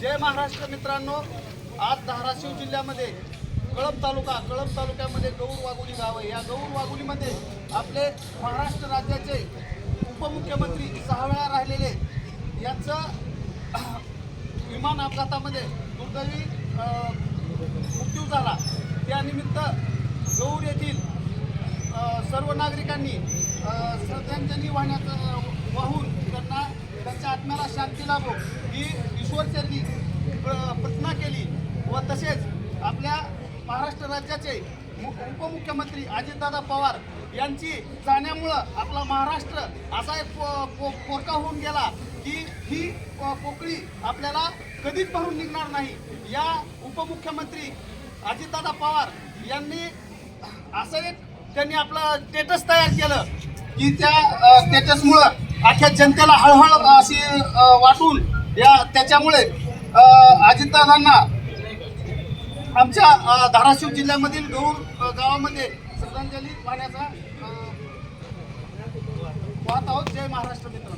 जय महाराष्ट्र मित्रांनो आज धाराशिव जिल्ह्यामध्ये कळंब तालुका कळंब तालुक्यामध्ये गौर वाघोली गाव आहे. या गौर वाघोलीमध्ये आपले महाराष्ट्र राज्याचे उपमुख्यमंत्री सहा वेळा राहिलेले यांचं विमान अपघातामध्ये दुर्दैवी मृत्यू झाला. त्यानिमित्त गौर येथील सर्व नागरिकांनी श्रद्धांजली वाहण्याचं वाहून त्यांना त्यांच्या आत्म्याला शांती लाभो. राज्याचे उपमुख्यमंत्री अजितदादा पवार यांची जाण्यामुळं आपला महाराष्ट्र असा एक पो- पो- पोरका होऊन गेला की ही पोकळी आपल्याला कधीच भरून निघणार नाही. या उपमुख्यमंत्री अजितदादा पवार यांनी असं एक त्यांनी आपलं स्टेटस तयार केलं की त्या स्टेटसमुळं अख्ख्या जनतेला हळहळ अशी वाटून या त्याच्यामुळे अजितदादांना आमच्या धाराशिव जिल्ह्यामधील गौर गावामध्ये श्रद्धांजली वाहण्याचा वाहत आहोत. जय महाराष्ट्र मित्र.